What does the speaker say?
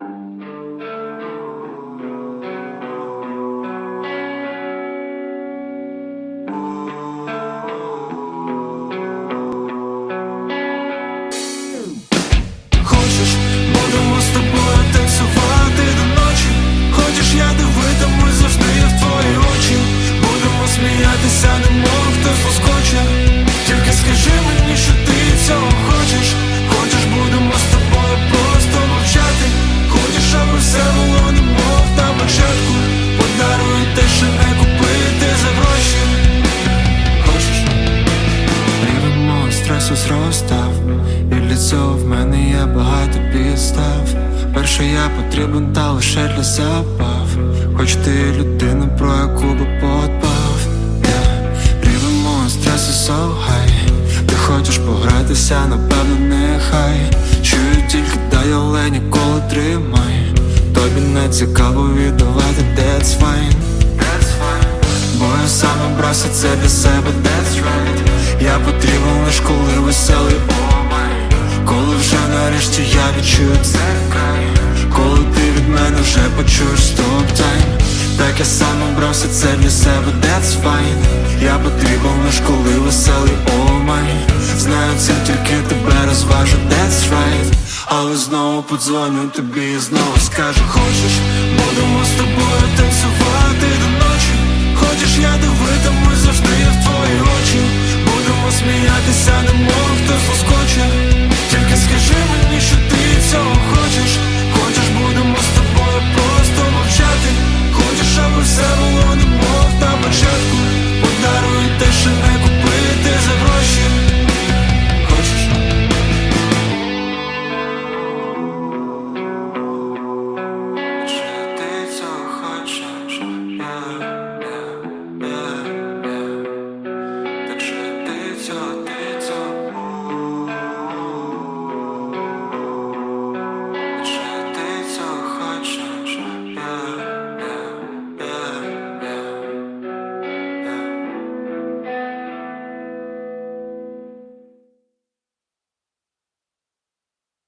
Хочеш, будемо з тобою танцювати до стресу І цього в мене є багато підстав. Перше я потрібен та лише для забав. Хоч ти людина, про яку би подбав. Yeah. Рівень мого стресу high Ти хочеш погратися, напевно, нехай. Чую тільки дай, але ніколи тримай Тобі не цікаво віддавати, that's fine. Бо я сам обрався це для себе, that's right. Я потрібен лиш коли веселий омай Коли вже нарешті я відчую край Коли ти від мене вже почуєш стоп тайм? Так я сам обрався це для себе, that's fine. Я потрібен лиш коли веселий омай Знаю це тільки тебе розважу, that's right. Але знову подзвоню тобі і знову скажу Хочеш, будемо з тобою